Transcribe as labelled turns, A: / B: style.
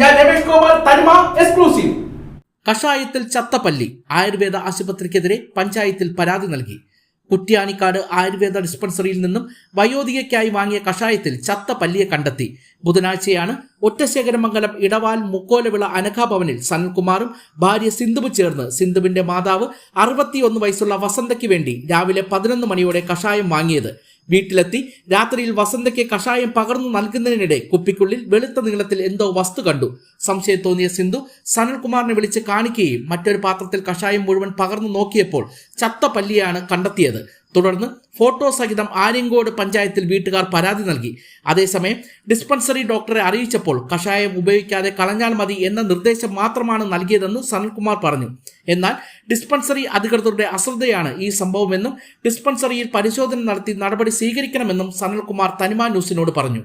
A: ഞാൻ രമേഷ് തനിമ എക്സ്ക്ലൂസീവ്
B: കഷായത്തിൽ ചത്തപ്പല്ലി ആയുർവേദ ആശുപത്രിക്കെതിരെ പഞ്ചായത്തിൽ പരാതി നൽകി. കുറ്റ്യാനിക്കാട് ആയുർവേദ ഡിസ്പെൻസറിയിൽ നിന്നും വയോധികയ്ക്കായി വാങ്ങിയ കഷായത്തിൽ ചത്ത പല്ലിയെ കണ്ടെത്തി. ബുധനാഴ്ചയാണ് ഒറ്റശേഖരമംഗലം ഇടവാൽ മുക്കോലവിള അനഘാഭവനിൽ സനൽകുമാറും ഭാര്യ സിന്ധുവും ചേർന്ന് സിന്ധുവിന്റെ മാതാവ് അറുപത്തിയൊന്ന് വയസ്സുള്ള വസന്തയ്ക്ക് വേണ്ടി രാവിലെ പതിനൊന്ന് മണിയോടെ കഷായം വാങ്ങിയത്. വീട്ടിലെത്തി രാത്രിയിൽ വസന്തയ്ക്ക് കഷായം പകർന്നു നൽകുന്നതിനിടെ കുപ്പിക്കുള്ളിൽ വെളുത്ത നീളത്തിൽ എന്തോ വസ്തു കണ്ടു. സംശയം തോന്നിയ സിന്ധു സനൽകുമാറിനെ വിളിച്ച് കാണിക്കുകയും മറ്റൊരു പാത്രത്തിൽ കഷായം മുഴുവൻ പകർന്നു നോക്കിയപ്പോൾ ചത്ത പല്ലിയാണ് കണ്ടെത്തിയത്. തുടർന്ന് ഫോട്ടോ സഹിതം ആര്യങ്കോട് പഞ്ചായത്തിൽ വീട്ടുകാർ പരാതി നൽകി. അതേസമയം ഡിസ്പെൻസറി ഡോക്ടറെ അറിയിച്ചപ്പോൾ കഷായം ഉപയോഗിക്കാതെ കളഞ്ഞാൽ മതി എന്ന നിർദ്ദേശം മാത്രമാണ് നൽകിയതെന്ന് സനൽകുമാർ പറഞ്ഞു. എന്നാൽ ഡിസ്പെൻസറി അധികൃതരുടെ അശ്രദ്ധയാണ് ഈ സംഭവമെന്നും ഡിസ്പെൻസറിയിൽ പരിശോധന നടത്തി നടപടി സ്വീകരിക്കണമെന്നും സനൽകുമാർ തനിമ ന്യൂസിനോട് പറഞ്ഞു.